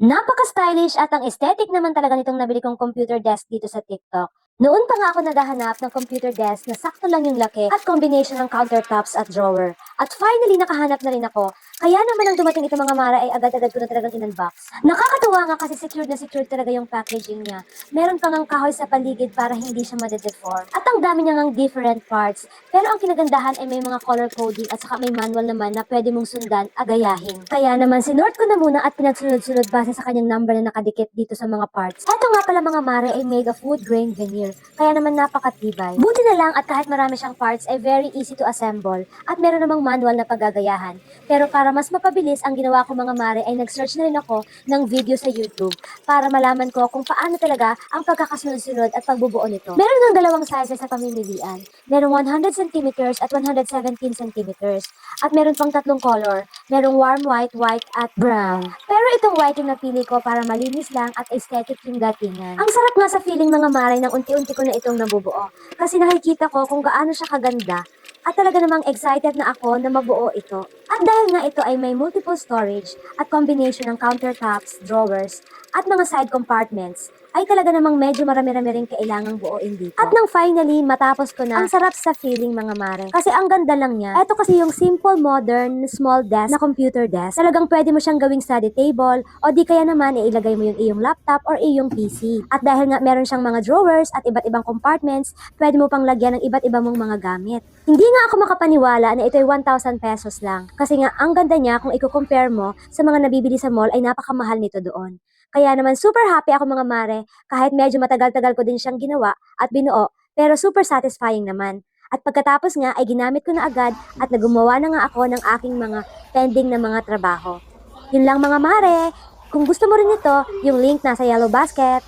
Napaka-stylish at ang aesthetic naman talaga nitong nabili kong computer desk dito sa TikTok. Noon pa nga ako naghahanap ng computer desk na sakto lang yung laki at combination ng countertops at drawer. At finally, nakahanap na rin ako. Kaya naman nang dumating itong mga mara ay agad-agad ko na talagang in-unbox. Nakakatuwa nga kasi secured na secured talaga yung packaging niya. Meron pa ngang kahoy sa paligid para hindi siya madedeform. At ang dami niya ngang different parts. Pero ang kinagandahan ay may mga color coding at saka may manual naman na pwede mong sundan, agayahin. Kaya naman sinort ko na muna at pinagsunod-sunod base sa kanyang number na nakadikit dito sa mga parts. Eto nga pala mga mare ay made of wood grain veneer. Kaya naman napakatibay. Buti na lang at kahit marami siyang parts ay very easy to assemble at meron namang manual na paggagayahan. Pero para mas mapabilis, ang ginawa ko mga mare ay nag-search na rin ako ng video sa YouTube para malaman ko kung paano talaga ang pagkakasunod-sunod at pagbubuo nito. Meron ng dalawang sizes sa pamimilian. Merong 100 cm at 117 cm. At meron pang tatlong color. Merong warm white, white at brown. Pero itong white yung napili ko para malinis lang at aesthetic yung datingan. Ang sarap nga sa feeling mga mare nang unti-unti ko na itong nabubuo. Kasi nakikita ko kung gaano siya kaganda at talaga namang excited na ako na mabuo ito. At dahil nga ito ay may multiple storage at combination ng countertops, drawers, at mga side compartments, ay talaga namang medyo marami-rami rin kailangang buuin dito. At nang finally, matapos ko na, ang sarap sa feeling mga mare. Kasi ang ganda lang niya. Ito kasi yung simple, modern, small desk na computer desk. Talagang pwede mo siyang gawing study table o di kaya naman ilagay mo yung iyong laptop or iyong PC. At dahil nga meron siyang mga drawers at iba't ibang compartments, pwede mo pang lagyan ng iba't ibang mong mga gamit. Hindi nga ako makapaniwala na ito ay 1,000 pesos lang. Kasi nga, ang ganda niya kung i-compare mo sa mga nabibili sa mall ay napakamahal nito doon. Kaya naman super happy ako mga mare kahit medyo matagal-tagal ko din siyang ginawa at binuo pero super satisfying naman. At pagkatapos nga ay ginamit ko na agad at nagumawa na nga ako ng aking mga pending na mga trabaho. Yun lang mga mare. Kung gusto mo rin ito, yung link nasa yellow basket.